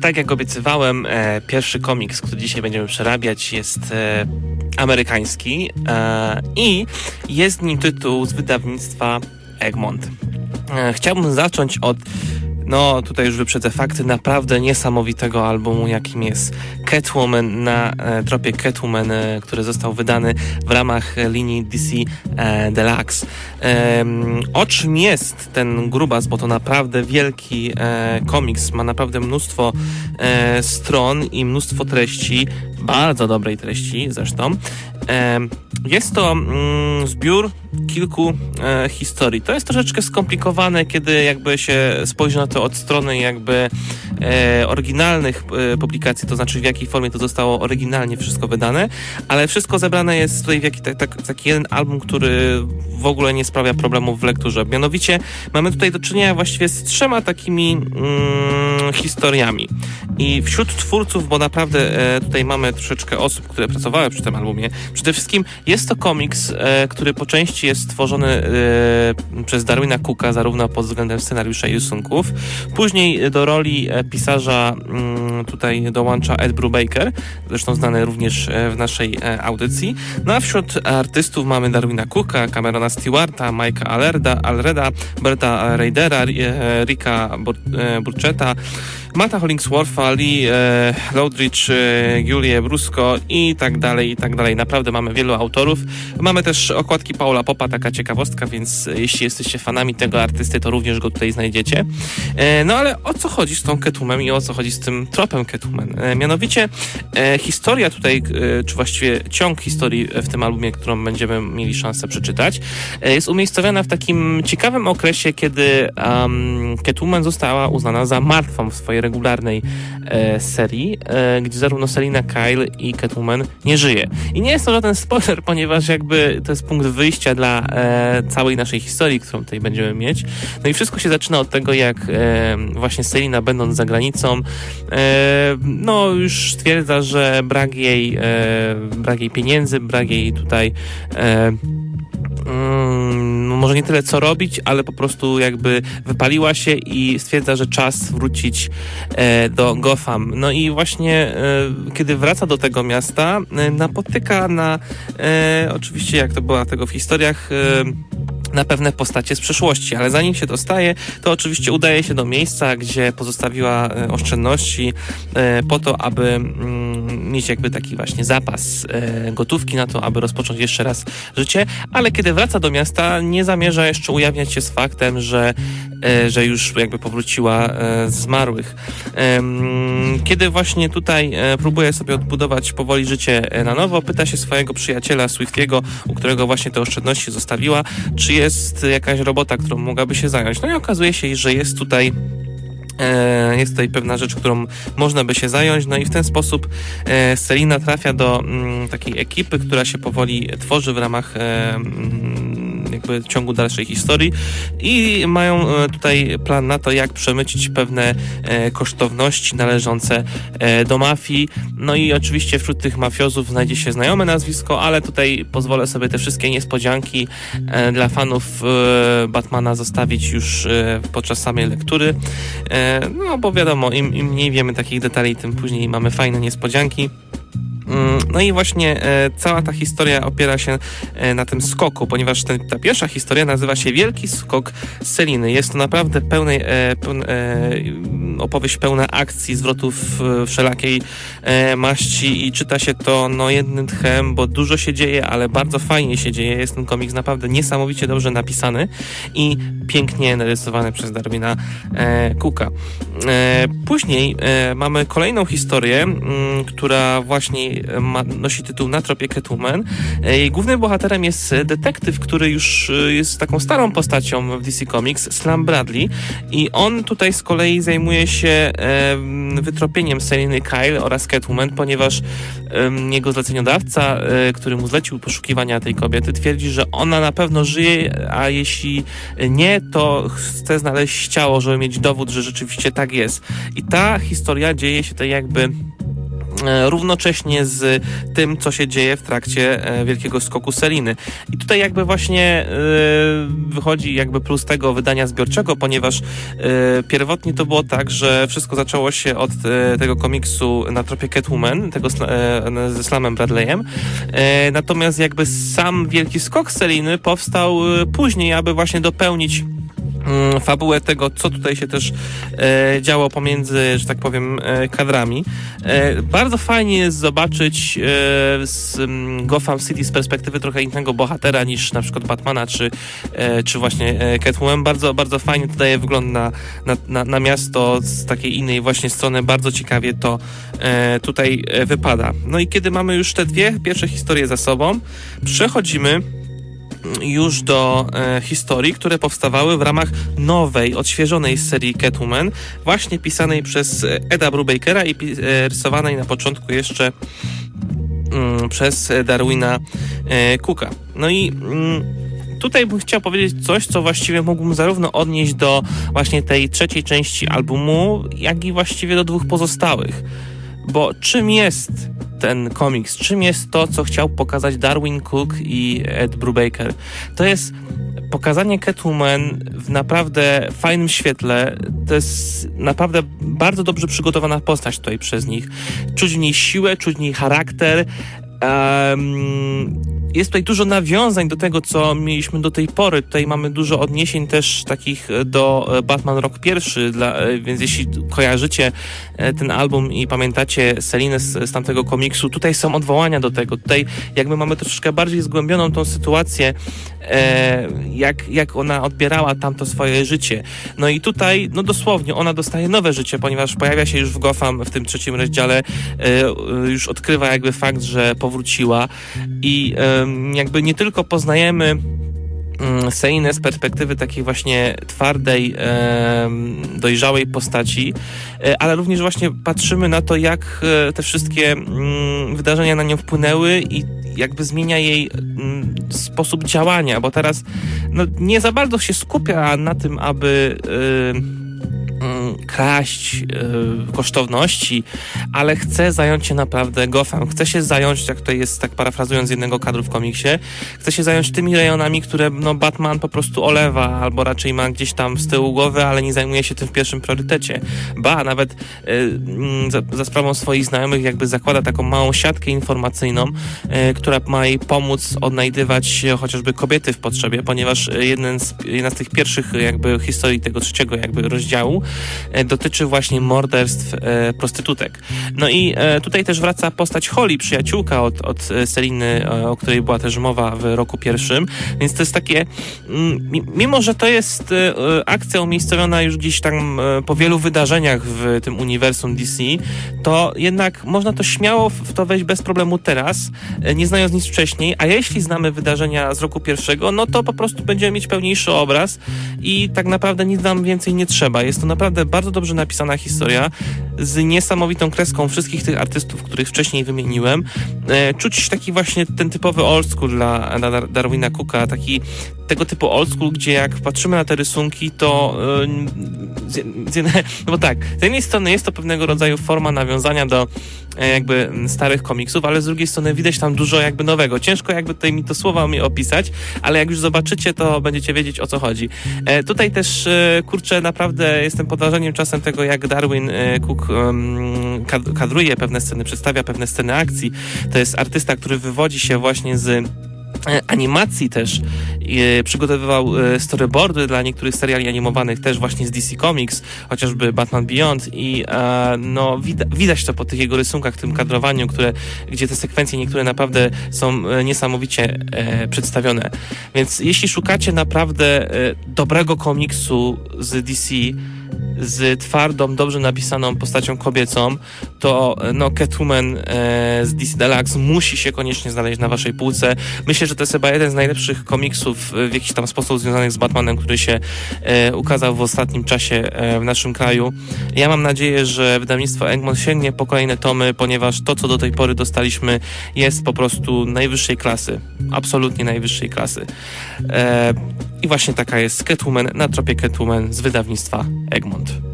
tak jak obiecywałem, e, pierwszy komiks, który dzisiaj będziemy przerabiać, jest e, amerykański e, i jest nim tytuł z wydawnictwa Egmont. E, chciałbym zacząć od no tutaj już wyprzedzę fakty, naprawdę niesamowitego albumu, jakim jest Catwoman na e, tropie Catwoman, e, który został wydany w ramach linii DC e, Deluxe. E, o czym jest ten grubas, bo to naprawdę wielki e, komiks, ma naprawdę mnóstwo e, stron i mnóstwo treści, bardzo dobrej treści zresztą. E, jest to mm, zbiór kilku e, historii. To jest troszeczkę skomplikowane, kiedy jakby się spojrzy na to od strony jakby e, oryginalnych e, publikacji, to znaczy w jakiej formie to zostało oryginalnie wszystko wydane, ale wszystko zebrane jest tutaj w jaki, tak, tak, taki jeden album, który w ogóle nie sprawia problemów w lekturze. Mianowicie mamy tutaj do czynienia właściwie z trzema takimi mm, historiami. I wśród twórców, bo naprawdę e, tutaj mamy troszeczkę osób, które pracowały przy tym albumie, przede wszystkim jest to komiks, e, który po części jest stworzony e, przez Darwina Cooka, zarówno pod względem scenariusza i rysunków. Później do roli e, pisarza mm, tutaj dołącza Ed Brubaker, zresztą znany również e, w naszej audycji. No a wśród artystów mamy Darwina Cooka, Camerona Stewarta, Mike'a Alerda, Alreda, Berta Raidera, Ricka Bur- Burchetta, Mata Hollingswortha, Lee e, Loudridge, e, Julię Brusco i tak dalej, i tak dalej. Naprawdę mamy wielu autorów. Mamy też okładki Paula Popa, taka ciekawostka, więc e, jeśli jesteście fanami tego artysty, to również go tutaj znajdziecie. E, no ale o co chodzi z tą Ketumem i o co chodzi z tym tropem Ketumen? E, mianowicie historia tutaj, czy właściwie ciąg historii w tym albumie, którą będziemy mieli szansę przeczytać, jest umiejscowiona w takim ciekawym okresie, kiedy um, Catwoman została uznana za martwą w swojej regularnej e, serii, e, gdzie zarówno Selina Kyle i Catwoman nie żyje. I nie jest to żaden spoiler, ponieważ jakby to jest punkt wyjścia dla e, całej naszej historii, którą tutaj będziemy mieć. No i wszystko się zaczyna od tego, jak e, właśnie Selina będąc za granicą, e, no już stwierdza, że brak jej, e, brak jej pieniędzy, brak jej tutaj e, mm, może nie tyle co robić, ale po prostu jakby wypaliła się i stwierdza, że czas wrócić e, do Gotham. No i właśnie e, kiedy wraca do tego miasta, e, napotyka na e, oczywiście jak to była tego w historiach e, na pewne postacie z przeszłości, ale zanim się dostaje, to oczywiście udaje się do miejsca, gdzie pozostawiła e, oszczędności po to, aby mm, mieć jakby taki właśnie zapas e, gotówki na to, aby rozpocząć jeszcze raz życie, ale kiedy wraca do miasta, nie zamierza jeszcze ujawniać się z faktem, że, e, że już jakby powróciła e, zmarłych. Kiedy właśnie tutaj próbuje sobie odbudować powoli życie na nowo, pyta się swojego przyjaciela Swiftiego, u którego właśnie te oszczędności zostawiła, czy jest jakaś robota, którą mogłaby się zająć. No i okazuje się, że jest tutaj jest tutaj pewna rzecz, którą można by się zająć, no i w ten sposób e, Selina trafia do mm, takiej ekipy, która się powoli tworzy w ramach e, mm, jakby ciągu dalszej historii i mają e, tutaj plan na to, jak przemycić pewne e, kosztowności należące e, do mafii. No i oczywiście wśród tych mafiozów znajdzie się znajome nazwisko, ale tutaj pozwolę sobie te wszystkie niespodzianki dla fanów Batmana zostawić już podczas samej lektury. No bo wiadomo, im, im mniej wiemy takich detali, tym później mamy fajne niespodzianki. Mm, No i właśnie e, cała ta historia opiera się e, na tym skoku, ponieważ ten, ta pierwsza historia nazywa się Wielki Skok Seliny. Jest to naprawdę pełnej, e, opowieść pełna akcji, zwrotów e, wszelakiej e, maści i czyta się to no jednym tchem, bo dużo się dzieje, ale bardzo fajnie się dzieje. Jest ten komiks naprawdę niesamowicie dobrze napisany i pięknie narysowany przez Darwina e, Cooka. Później mamy kolejną historię, która właśnie ma, nosi tytuł Na tropie Catwoman. Jej głównym bohaterem jest detektyw, który już jest taką starą postacią w DC Comics, Slam Bradley i on tutaj z kolei zajmuje się wytropieniem Seliny Kyle oraz Catwoman, ponieważ jego zleceniodawca, e, który mu zlecił poszukiwania tej kobiety, twierdzi, że ona na pewno żyje, a jeśli nie, to chce znaleźć ciało, żeby mieć dowód, że rzeczywiście tak jest. I ta historia dzieje się tak jakby równocześnie z tym, co się dzieje w trakcie e, wielkiego skoku Seliny. I tutaj jakby właśnie e, wychodzi jakby plus tego wydania zbiorczego, ponieważ e, pierwotnie to było tak, że wszystko zaczęło się od e, tego komiksu na tropie Catwoman, tego e, ze Slamem Bradleyem. E, natomiast jakby sam wielki skok Seliny powstał e, później, aby właśnie dopełnić fabułę tego, co tutaj się też e, działo pomiędzy, że tak powiem, e, kadrami. E, bardzo fajnie jest zobaczyć e, z mm, Gotham City z perspektywy trochę innego bohatera niż na przykład Batmana czy, e, czy właśnie e, Catwoman. Bardzo, bardzo fajnie to daje wygląd na, na, na, na miasto z takiej innej właśnie strony. Bardzo ciekawie to tutaj wypada. No i kiedy mamy już te dwie pierwsze historie za sobą, przechodzimy już do e, historii, które powstawały w ramach nowej, odświeżonej serii Catwoman, właśnie pisanej przez Eda Brubakera i e, rysowanej na początku jeszcze mm, przez Darwina e, Cooka. No i mm, tutaj bym chciał powiedzieć coś, co właściwie mógłbym zarówno odnieść do właśnie tej trzeciej części albumu, jak i właściwie do dwóch pozostałych. Bo czym jest ten komiks? Czym jest to, co chciał pokazać Darwin Cook i Ed Brubaker? To jest pokazanie Catwoman w naprawdę fajnym świetle. To jest naprawdę bardzo dobrze przygotowana postać tutaj przez nich. Czuć w niej siłę, czuć w niej charakter. Jest tutaj dużo nawiązań do tego, co mieliśmy do tej pory. Tutaj mamy dużo odniesień też takich e, do e, Batman Rock pierwszy, e, więc jeśli kojarzycie ten album i pamiętacie Selinę z, z tamtego komiksu, tutaj są odwołania do tego. Tutaj jakby mamy troszeczkę bardziej zgłębioną tą sytuację, jak, jak ona odbierała tamto swoje życie. No i tutaj, no dosłownie, ona dostaje nowe życie, ponieważ pojawia się już w Gotham w tym trzecim rozdziale, już odkrywa jakby fakt, że powróciła. I jakby nie tylko poznajemy mm, Seinę z perspektywy takiej właśnie twardej, dojrzałej postaci, e, ale również właśnie patrzymy na to, jak e, te wszystkie mm, wydarzenia na nią wpłynęły i jakby zmienia jej mm, sposób działania, bo teraz no, nie za bardzo się skupia na tym, aby kraść y, kosztowności, ale chce zająć się naprawdę Gotham. Chce się zająć, jak to jest, tak parafrazując jednego kadru w komiksie, chce się zająć tymi rejonami, które no, Batman po prostu olewa, albo raczej ma gdzieś tam z tyłu głowy, ale nie zajmuje się tym w pierwszym priorytecie. Ba, nawet y, mm, za, za sprawą swoich znajomych jakby zakłada taką małą siatkę informacyjną, y, która ma jej pomóc odnajdywać e, chociażby kobiety w potrzebie, ponieważ e, jeden z, jedna z tych pierwszych e, jakby historii tego trzeciego jakby rozdziału e, dotyczy właśnie morderstw e, prostytutek. No i e, tutaj też wraca postać Holly, przyjaciółka od, od e, Seliny, e, o której była też mowa w roku pierwszym, więc to jest takie, mm, mi- mimo że to jest e, e, akcja umiejscowiona już gdzieś tam e, po wielu wydarzeniach w tym uniwersum DC, to jednak można to śmiało w to wejść bez problemu teraz, e, nie znając nic wcześniej, a jeśli znamy wydarzenia z roku pierwszego, no to po prostu będziemy mieć pełniejszy obraz i tak naprawdę nic nam więcej nie trzeba. Jest to naprawdę bardzo dobrze napisana historia z niesamowitą kreską wszystkich tych artystów, których wcześniej wymieniłem. E, czuć taki właśnie ten typowy old school dla, dla Dar- Darwina Cooka, taki tego typu old school, gdzie jak patrzymy na te rysunki, to e, z, jednej, no bo tak, z jednej strony jest to pewnego rodzaju forma nawiązania do e, jakby starych komiksów, ale z drugiej strony widać tam dużo jakby nowego. Ciężko jakby tutaj mi to słowa mi opisać, ale jak już zobaczycie, to będziecie wiedzieć o co chodzi. E, tutaj też, e, kurczę, naprawdę jestem pod wrażeniem czasem tego, jak Darwin e, Cook kadruje pewne sceny, przedstawia pewne sceny akcji. To jest artysta, który wywodzi się właśnie z animacji też e, przygotowywał e, storyboardy dla niektórych seriali animowanych też właśnie z DC Comics, chociażby Batman Beyond i e, no wida- widać to po tych jego rysunkach, tym kadrowaniu, które, gdzie te sekwencje niektóre naprawdę są e, niesamowicie e, przedstawione. Więc jeśli szukacie naprawdę e, dobrego komiksu z DC, z twardą, dobrze napisaną postacią kobiecą, to e, no Catwoman e, z DC Deluxe musi się koniecznie znaleźć na waszej półce. Myślę, że to jest chyba jeden z najlepszych komiksów e, w jakiś tam sposób związanych z Batmanem, który się e, ukazał w ostatnim czasie e, w naszym kraju. Ja mam nadzieję, że wydawnictwo Egmont sięgnie po kolejne tomy, ponieważ to, co do tej pory dostaliśmy, jest po prostu najwyższej klasy. Absolutnie najwyższej klasy. E, I właśnie taka jest Catwoman na tropie Catwoman z wydawnictwa Egmont.